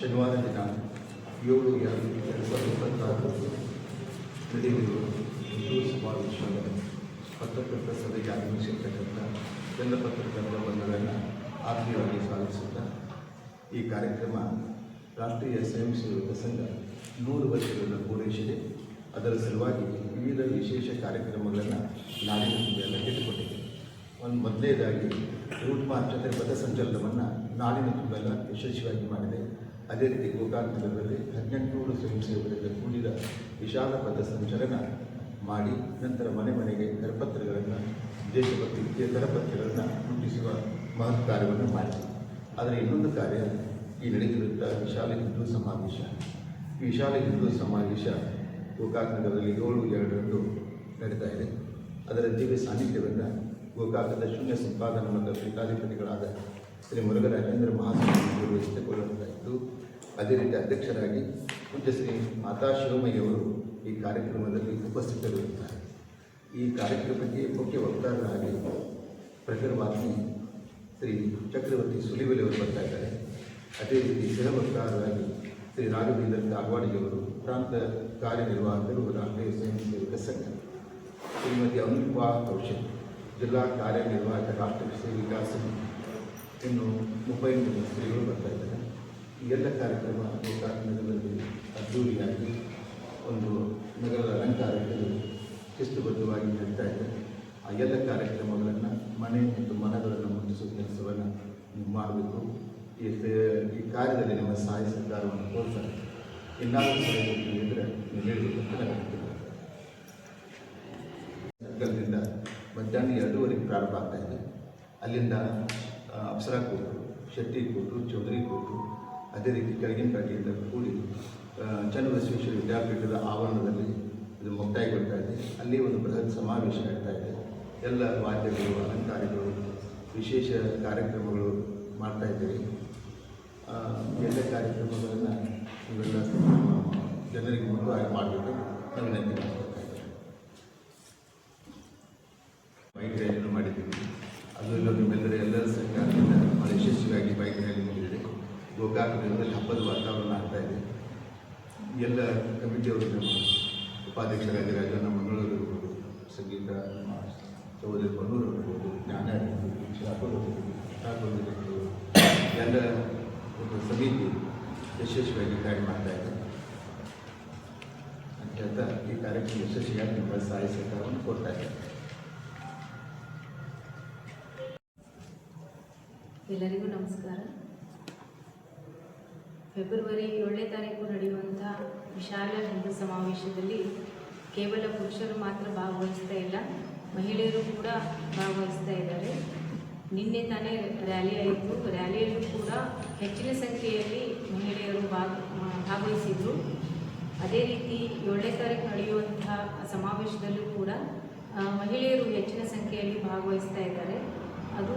ಶನಿವಾರ ದಿನ ಏಳು ಎರಡು ಎರಡು ಸಾವಿರದ ಇಪ್ಪತ್ತಾರು ನಡೆಯಲಿರುವ ಹಿಂದೂ ಸಮಾವೇಶದ ಪತ್ರಕರ್ತ ಸಭೆಗೆ ಆಗಮಿಸಿರ್ತಕ್ಕಂಥ ಎಲ್ಲ ಪತ್ರಕರ್ತರ ಬಂಧುಗಳನ್ನು ಆತ್ಮೀಯವಾಗಿ ಸ್ವಾಗತಿಸುತ್ತಾ ಈ ಕಾರ್ಯಕ್ರಮ ರಾಷ್ಟ್ರೀಯ ಸ್ವಯಂ ಸೇವಕ ಸಂಘ ನೂರು ವರ್ಷಗಳನ್ನು ಪೂರೈಸಿದೆ. ಅದರ ಸಲುವಾಗಿ ವಿವಿಧ ವಿಶೇಷ ಕಾರ್ಯಕ್ರಮಗಳನ್ನು ನಾಡಿನ ತುಂಬೆಲ್ಲ ಇಟ್ಟುಕೊಂಡಿದೆ ಒಂದು ಮೊದಲನೇದಾಗಿ ರೂಟ್ ಮಾರ್ಚ್ ಅಂದರೆ ಪಥ ಸಂಚಲನವನ್ನು ನಾಡಿನ ತುಂಬೆಲ್ಲ ಯಶಸ್ವಿಯಾಗಿ ಮಾಡಿದೆ. ಅದೇ ರೀತಿ ಗೋಕಾಕ್ ನಗರದಲ್ಲಿ ಹದಿನೆಂಟುನೂರು ಸ್ವಯಂ ಸೇವಕರಿಂದ ಕೂಡಿದ ವಿಶಾಲ ಪಥ ಸಂಚಲನ ಮಾಡಿ ನಂತರ ಮನೆ ಮನೆಗೆ ಕರಪತ್ರಗಳನ್ನು, ದೇಶಭಕ್ತಿ ಕರಪತ್ರಗಳನ್ನು ಮುಟ್ಟಿಸುವ ಮಹತ್ ಕಾರ್ಯವನ್ನು ಮಾಡಿದೆ ಆದರೆ ಇನ್ನೊಂದು ಕಾರ್ಯ ಈ ನಡೆದಿರುವಂಥ ವಿಶಾಲ ಹಿಂದೂ ಸಮಾವೇಶ. ವಿಶಾಲ ಹಿಂದೂ ಸಮಾವೇಶ ಗೋಕಾಕ್ ನಗರದಲ್ಲಿ ಏಳು ಎರಡರಂದು ನಡೀತಾ ಇದೆ. ಅದರ ದಿವ್ಯ ಸಾನ್ನಿಧ್ಯವನ್ನು ಗೋಕಾಕದ ಶೂನ್ಯ ಸಂಪಾದನಾ ಮತ್ತು ಪೀಠಾಧಿಪತಿಗಳಾದ ಶ್ರೀ ಮುರುಘರಾಜೇಂದ್ರ ಮಹಾಸ್ವಾಮಿಗಳು ವಹಿಸಿಕೊಳ್ಳಲಾಯಿತು ಅದೇ ರೀತಿ ಅಧ್ಯಕ್ಷರಾಗಿ ಪೂಜ್ಯ ಶ್ರೀ ಮಾತಾ ಶಿವಮಯ್ಯವರು ಈ ಕಾರ್ಯಕ್ರಮದಲ್ಲಿ ಉಪಸ್ಥಿತರಿರುತ್ತಾರೆ. ಈ ಕಾರ್ಯಕ್ರಮಕ್ಕೆ ಮುಖ್ಯ ವಕ್ತಾರರಾಗಿ ಪ್ರಖರವಾಗ್ನಿ ಶ್ರೀ ಚಕ್ರವರ್ತಿ ಸುಲಿವಲಿಯವರು ಬರ್ತಾ ಇದ್ದಾರೆ. ಅದೇ ರೀತಿ ಸ್ಥಿರ ವಕ್ತಾರರಾಗಿ ಶ್ರೀ ರಾಘವೇಂದ್ರ ಕಾಗವಾಡಿಯವರು ಪ್ರಾಂತ ಕಾರ್ಯನಿರ್ವಾಹಕರು, ರಾಷ್ಟ್ರೀಯ ಸ್ವಯಂ ಸೇವಕ ಸಂಘ, ಶ್ರೀಮತಿ ಅನುಪಾ ಕೌಶಲ್, ಜಿಲ್ಲಾ ಕಾರ್ಯನಿರ್ವಾಹಕ ರಾಷ್ಟ್ರೀಯ ಸೇವಿಕಾ ಸಂಘ ಇನ್ನು ಮುಂಬೈನಿಂದ ಸ್ತ್ರೀಗಳು ಬರ್ತಾ ಎಲ್ಲ ಕಾರ್ಯಕ್ರಮ ಗೋಕಾಕ್ ನಗರದಲ್ಲಿ ಅದ್ದೂರಿಯಾಗಿ ಒಂದು ನಗರದ ಅಲಂಕಾರಗಳು ಶಿಸ್ತುಬದ್ಧವಾಗಿ ನಡೀತಾ ಇದೆ. ಆ ಎಲ್ಲ ಕಾರ್ಯಕ್ರಮಗಳನ್ನು ಮನೆ ಮತ್ತು ಮನಗಳನ್ನು ಮುಟ್ಟಿಸುವ ಕೆಲಸವನ್ನು ನೀವು ಮಾಡಬೇಕು. ಈ ಈ ಕಾರ್ಯದಲ್ಲಿ ನಿಮ್ಮ ಸಹಾಯ ಸಹಕಾರವನ್ನು ಕೋರ್ತಾರೆ ಇನ್ನಾದರೂ ಸಹಾಯ ಇದ್ದರೆ ನೀವು ಹೇಳಬೇಕು ಅಂತ ನಾನು. ಸರ್ಕಲ್ನಿಂದ ಮಧ್ಯಾಹ್ನ ಎರಡೂವರೆಗೆ ಪ್ರಾರಂಭ ಆಗ್ತಾ ಇದೆ. ಅಲ್ಲಿಂದ Apsara court Shetty court Chaudhary court ಅದೇ ರೀತಿ ಕೆಳಗಿನ ಕಡೆಯಿಂದ ಕೂಡಿ ಚನ್ನಬಸವೇಶ್ವರ ವಿದ್ಯಾಪೀಠದ ಆವರಣದಲ್ಲಿ ಇದು ಮುಕ್ತಾಯಗೊಳ್ತಾ ಇದೆ. ಅಲ್ಲಿ ಒಂದು ಬೃಹತ್ ಸಮಾವೇಶ ಆಗ್ತಾ ಇದೆ. ಎಲ್ಲ ವಾದ್ಯಗಳು, ಅಲಂಕಾರಗಳು, ವಿಶೇಷ ಕಾರ್ಯಕ್ರಮಗಳು ಮಾಡ್ತಾ ಇದ್ದೇವೆ ಎಲ್ಲ ಕಾರ್ಯಕ್ರಮಗಳನ್ನು ಇವೆಲ್ಲ ಜನರಿಗೆ ಮುಂದುವರೆ ಮಾಡಬೇಕು ನಾವು ನಗರದಲ್ಲಿ ಹಬ್ಬದ ವಾತಾವರಣ ಆಗ್ತಾ ಇದೆ. ಎಲ್ಲ ಕಮಿಟಿಯವರು ನಮ್ಮ ಉಪಾಧ್ಯಕ್ಷರಾಗಿ ನಮ್ಮ ಮಂಗಳೂರು ಇರ್ಬೋದು ಸಂಗೀತ, ನಮ್ಮ ಚೌಧರಿ ಬನ್ನೂರು ಇರ್ಬೋದು ಜ್ಞಾನ ಇರ್ಬೋದು ಶಾಪುರ್ ಎಲ್ಲ ಒಂದು ಸಮಿತಿ ಯಶಸ್ವಿಯಾಗಿ ಕಾರ್ಯ ಮಾಡ್ತಾ ಇದೆ. ಅಂತ ಹೇಳ್ತಾ ಈ ಕಾರ್ಯಕ್ರಮ ಯಶಸ್ವಿಯಾಗಿ ನಿಮ್ಮ ಸಹಾಯ ಸಹಕಾರವನ್ನು ಕೊಡ್ತಾ ಇದ್ದಾರೆ. ಎಲ್ಲರಿಗೂ ನಮಸ್ಕಾರ. ಫೆಬ್ರವರಿ ಏಳನೇ ತಾರೀಕು ನಡೆಯುವಂಥ ವಿಶಾಲ ಹಿಂದೂ ಸಮಾವೇಶದಲ್ಲಿ ಕೇವಲ ಪುರುಷರು ಮಾತ್ರ ಭಾಗವಹಿಸ್ತಾ ಇಲ್ಲ, ಮಹಿಳೆಯರು ಕೂಡ ಭಾಗವಹಿಸ್ತಾ ಇದ್ದಾರೆ. ನಿನ್ನೆ ತಾನೇ ರ್ಯಾಲಿ ಆಯಿತು. ರ್ಯಾಲಿಯಲ್ಲೂ ಕೂಡ ಹೆಚ್ಚಿನ ಸಂಖ್ಯೆಯಲ್ಲಿ ಮಹಿಳೆಯರು ಭಾಗ, ಭಾಗವಹಿಸಿದರು. ಅದೇ ರೀತಿ ಏಳನೇ ತಾರೀಕು ನಡೆಯುವಂತಹ ಸಮಾವೇಶದಲ್ಲೂ ಕೂಡ ಮಹಿಳೆಯರು ಹೆಚ್ಚಿನ ಸಂಖ್ಯೆಯಲ್ಲಿ ಭಾಗವಹಿಸ್ತಾ ಇದ್ದಾರೆ.